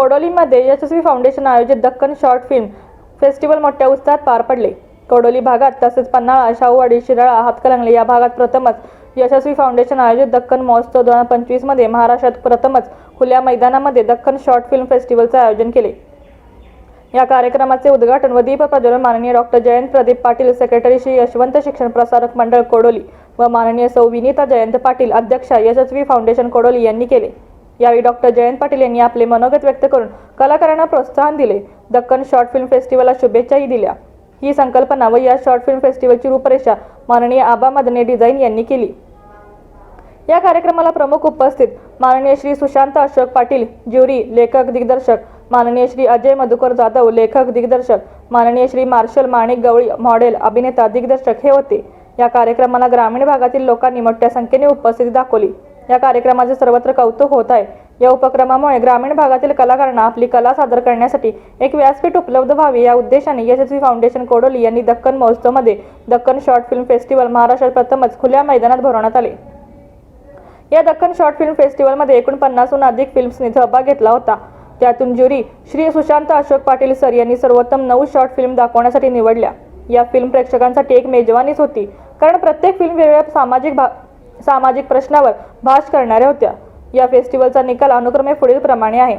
कोडोलीमध्ये यशस्वी foundation आयोजित Deccan short film festival मोठ्या उत्साहात पार पडले. कोडोली भागात तसेच पन्हाळा शाहूवाडी शिराळा हातकलंगले या भागात प्रथमच यशस्वी फाउंडेशन आयोजित दक्कन महोत्सव दोन हजार पंचवीसमध्ये महाराष्ट्रात प्रथमच खुल्या मैदानामध्ये दक्कन शॉर्ट फिल्म फेस्टिवलचे आयोजन केले. या कार्यक्रमाचे उद्घाटन व दीप प्रज्वलन माननीय डॉक्टर जयंत प्रदीप पाटील सेक्रेटरी श्री यशवंत शिक्षण प्रसारक मंडळ कोडोली व माननीय सौ विनीता जयंत पाटील अध्यक्षा यशस्वी फाउंडेशन कोडोली यांनी केले. यावेळी डॉक्टर जयंत पाटील यांनी आपले मनोगत व्यक्त करून कलाकारांना प्रोत्साहन दिले. दक्कन शॉर्ट फिल्म फेस्टिवलला शुभेच्छाही दिल्या. ही संकल्पना व या शॉर्ट फिल्म फेस्टिवलची रूपरेषा माननीय आबा मदने डिझाईन यांनी केली. या कार्यक्रमाला प्रमुख उपस्थित माननीय श्री सुशांत अशोक पाटील ज्युरी लेखक दिग्दर्शक माननीय श्री अजय मधुकर जाधव लेखक दिग्दर्शक माननीय श्री मार्शल माणिक गवळी मॉडेल अभिनेता दिग्दर्शक हे होते. या कार्यक्रमाला ग्रामीण भागातील लोकांनी मोठ्या संख्येने उपस्थिती दाखवली. या कार्यक्रमाचे सर्वत्र कौतुक होत आहे. या उपक्रमामुळे ग्रामीण भागातील कलाकारांना आपली कला सादर करण्यासाठी एक व्यासपीठ उपलब्ध व्हावी या उद्देशाने यशस्वी फाउंडेशन कोडोली यांनी दक्कन महोत्सवमध्ये दक्कन शॉर्ट फिल्म फेस्टिवल महाराष्ट्रात प्रथमच खुल्या मैदानात भरवण्यात आले. या दक्कन शॉर्ट फिल्म फेस्टिवलमध्ये एकूण पन्नासहून अधिक फिल्म्सनी सहभाग घेतला होता. त्यातून ज्युरी श्री सुशांत अशोक पाटील सर यांनी सर्वोत्तम नऊ शॉर्ट फिल्म दाखवण्यासाठी निवडल्या. या फिल्म प्रेक्षकांसाठी एक मेजवानीच होती. कारण प्रत्येक फिल्म वेगवेगळ्या सामाजिक भा सामाजिक प्रश्नावर भाष करणाऱ्या होत्या. या फेस्टिवलचा निकाल अनुक्रमे पुढील प्रमाणे आहे.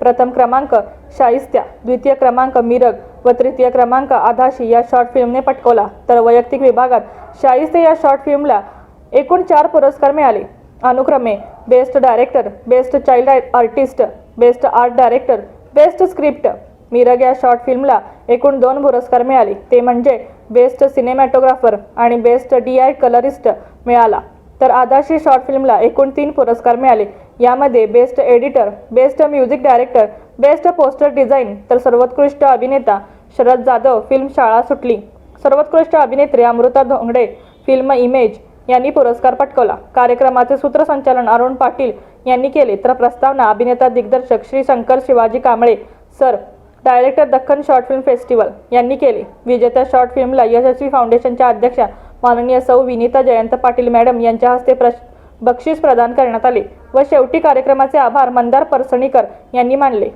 प्रथम क्रमांक शाहिस्त्या द्वितीय क्रमांक मिरग व तृतीय क्रमांक आधाशी या शॉर्ट फिल्मने पटकवला. तर वैयक्तिक विभागात शाहिस्ते या शॉर्ट फिल्मला एकूण चार पुरस्कार मिळाले. अनुक्रमे best director best child artist best art director best script. Mirag या शॉर्ट फिल्मला एकूण दोन पुरस्कार मिळाले. ते म्हणजे बेस्ट सिनेमॅटोग्राफर आणि बेस्ट डी आय कलरिस्ट मिळाला. तर आदाशी शॉर्ट फिल्मला एकूण तीन पुरस्कार मिळाले. यामध्ये best editor best music director best poster design तर सर्वोत्कृष्ट अभिनेता शरद जाधव फिल्म शाळा सुटली. सर्वोत्कृष्ट अभिनेत्री अमृता धोंगडे फिल्म इमेज यांनी पुरस्कार पटकवला. कार्यक्रमाचे सूत्रसंचालन अरुण पाटील यांनी केले. तर प्रस्तावना अभिनेता दिग्दर्शक Shri Shankar Shivaji Kamble sir director Deccan short film festival यांनी केले. विजेत्या शॉर्ट फिल्मला यशस्वी फाउंडेशनच्या अध्यक्षा माननीय सौ विनीता जयंत पाटील मॅडम यांच्या हस्ते प्रश बक्षीस प्रदान करण्यात आले व शेवटी कार्यक्रमाचे आभार मंदार परसणीकर यांनी मानले.